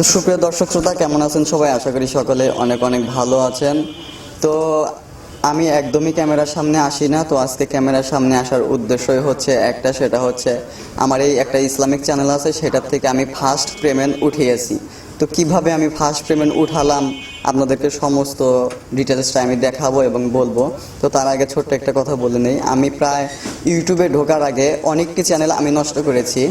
তো সুপ্রিয় দর্শক শ্রোতা, কেমন আছেন সবাই? আশা করি সকলে অনেক অনেক ভালো আছেন। তো আমি একদমই ক্যামেরার সামনে আসি না, তো আজকে ক্যামেরার সামনে আসার উদ্দেশ্যই হচ্ছে একটা, সেটা হচ্ছে আমার এই একটা ইসলামিক চ্যানেল আছে, সেটার থেকে আমি ফার্স্ট পেমেন্ট উঠিয়েছি। তো কীভাবে আমি ফার্স্ট পেমেন্ট উঠালাম? আপনাদেরকে সমস্ত ডিটেলসটা আমি দেখাবো এবং বলব। তো তার আগে ছোট্ট একটা কথা বলে নেই। আমি প্রায় ইউটিউবে ঢোকার আগে অনেকটি চ্যানেল আমি নষ্ট করেছি।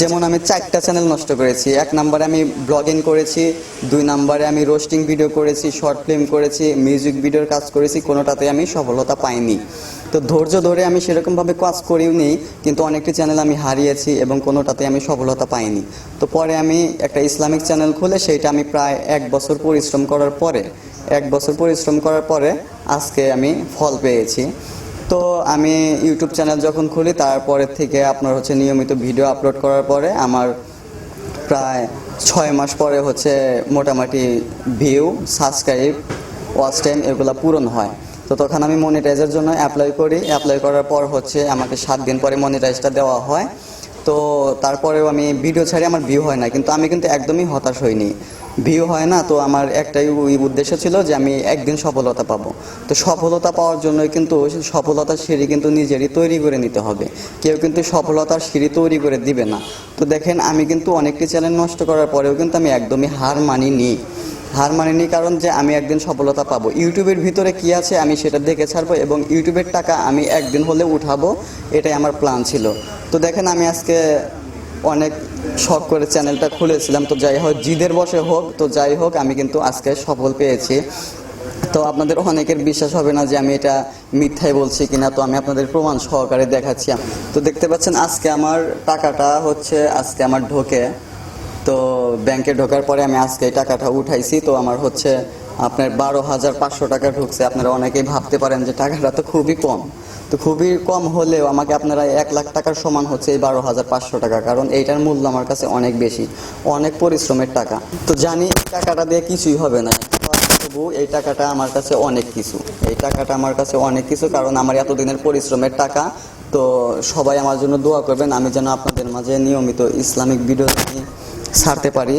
যেমন আমি চারটা চ্যানেল নষ্ট করেছি। এক নম্বরে আমি ব্লগিং করেছি, দুই নম্বরে আমি রোস্টিং ভিডিও করেছি শর্ট ফিল্ম করেছি মিউজিক ভিডিওর কাজ করেছি কোনোটাতে আমি সফলতা পাইনি। তো ধৈর্য ধরে আমি সেরকমভাবে কাজ করিও নি, কিন্তু অনেকটি চ্যানেল আমি হারিয়েছি এবং কোনোটাতে আমি সফলতা পাইনি। তো পরে আমি একটা ইসলামিক চ্যানেল খুলে, সেইটা আমি প্রায় এক বছর পরিশ্রম করার পরে, এক বছর পরিশ্রম করার পরে আজকে আমি ফল পেয়েছি। তো আমি ইউটিউব চ্যানেল যখন খুলি, তারপরের থেকে আপনার হচ্ছে নিয়মিত ভিডিও আপলোড করার পরে আমার প্রায় ছয় মাস পরে হচ্ছে মোটামুটি ভিউ, সাবস্ক্রাইব ওয়াচ টাইম এগুলো পূরণ হয়। তো তখন আমি মনিটাইজের জন্য অ্যাপ্লাই করি। অ্যাপ্লাই করার পর হচ্ছে আমাকে সাত দিন পরে মনিটাইজটা দেওয়া হয়। তো তারপরেও আমি ভিডিও ছাড়ি, আমার ভিউ হয় না। কিন্তু আমি কিন্তু একদমই হতাশ হইনি। ভিউ হয় না, তো আমার একটাই উদ্দেশ্য ছিল যে আমি একদিন সফলতা পাবো। তো সফলতা পাওয়ার জন্য কিন্তু সফলতার সিঁড়ি কিন্তু নিজেরই তৈরি করে নিতে হবে। কেউ কিন্তু সফলতার সিঁড়ি তৈরি করে দিবে না। তো দেখেন, আমি কিন্তু অনেকটি চ্যানেল নষ্ট করার পরেও কিন্তু আমি একদমই হার মানিনি। হার মানিনি কারণ যে আমি একদিন সফলতা পাবো। ইউটিউবের ভিতরে কি আছে আমি সেটা দেখে ছাড়বো এবং ইউটিউবের টাকা আমি একদিন হলে উঠাবো, এটাই আমার প্ল্যান ছিল। তো দেখেন, আমি আজকে অনেক শখ করে চ্যানেলটা খুলেছিলাম। তো যাই হোক, জিদের বসে হোক, তো যাই হোক, আমি কিন্তু আজকে সফল পেয়েছি। তো আপনাদের অনেকের বিশ্বাস হবে না যে আমি এটা মিথ্যাই বলছি কিনা, তো আমি আপনাদের প্রমাণ সহকারে দেখাচ্ছি। তো দেখতে পাচ্ছেন, আজকে আমার টাকাটা হচ্ছে, আজকে আমার ঢোকে। তো ব্যাংকে ঢোকার পরে আমি আজকে এই টাকাটা উঠাইছি, তো আমার হচ্ছে আপনার বারো হাজার পাঁচশো টাকা ঢুকছে। আপনারা অনেকেই ভাবতে পারেন যে টাকাটা তো খুবই কম। তো খুবই কম হলেও আমাকে আপনারা এক লাখ টাকার সমান হচ্ছে এই বারো হাজার পাঁচশো টাকা, কারণ এইটার মূল্য আমার কাছে অনেক বেশি, অনেক পরিশ্রমের টাকা। তো জানি টাকাটা দিয়ে কিছুই হবে না, তবু এই টাকাটা আমার কাছে অনেক কিছু। এই টাকাটা আমার কাছে অনেক কিছু, কারণ আমার এতদিনের পরিশ্রমের টাকা। তো সবাই আমার জন্য দোয়া করবেন, আমি যেন আপনাদের মাঝে নিয়মিত ইসলামিক ভিডিও ছাড়তে পারি।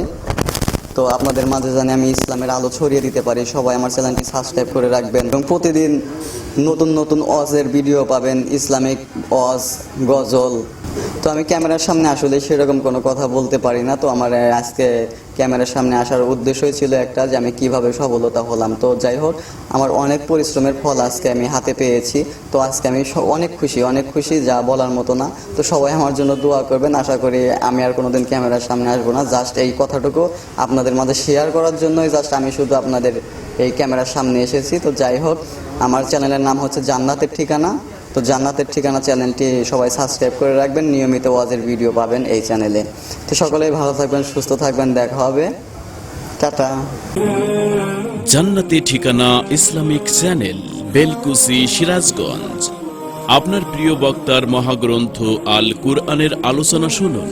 তো আপনাদের মাঝে জানি আমি ইসলামের আলো ছড়িয়ে দিতে পারি। সবাই আমার চ্যানেলটি সাবস্ক্রাইব করে রাখবেন এবং প্রতিদিন নতুন নতুন অজের ভিডিও পাবেন। ইসলামিক অজ, গজল তো আমি ক্যামেরার সামনে আসলে সেরকম কোনো কথা বলতে পারি না। তো আমার আজকে ক্যামেরার সামনে আসার উদ্দেশ্যই ছিল একটা যে আমি কীভাবে সফলতা হলাম। তো যাই হোক, আমার অনেক পরিশ্রমের ফল আজকে আমি হাতে পেয়েছি। তো আজকে আমি অনেক খুশি অনেক খুশি যা বলার মতো না। তো সবাই আমার জন্য দোয়া করবেন। আশা করি আমি আর কোনোদিন ক্যামেরার সামনে আসব না। জাস্ট এই কথাটুকু আপনাদের মাঝে শেয়ার করার জন্যই জাস্ট আমি শুধু আপনাদের এই ক্যামেরার সামনে এসেছি। তো যাই হোক, আমার চ্যানেলের নাম হচ্ছে জান্নাতের ঠিকানা। তো জান্নাতের ঠিকানা চ্যানেলটি সবাই সাবস্ক্রাইব করে রাখবেন, নিয়মিত ওয়াজের ভিডিও পাবেন এই চ্যানেলে। তো সকলেই ভালো থাকবেন, সুস্থ থাকবেন, দেখা হবে। টাটা। জান্নাতি ঠিকানা ইসলামিক চ্যানেল, বেলকুসি, সিরাজগঞ্জ। আপনার প্রিয় বক্তার মহাগ্রন্থ আল কুরআনের আলোচনা শুনুন।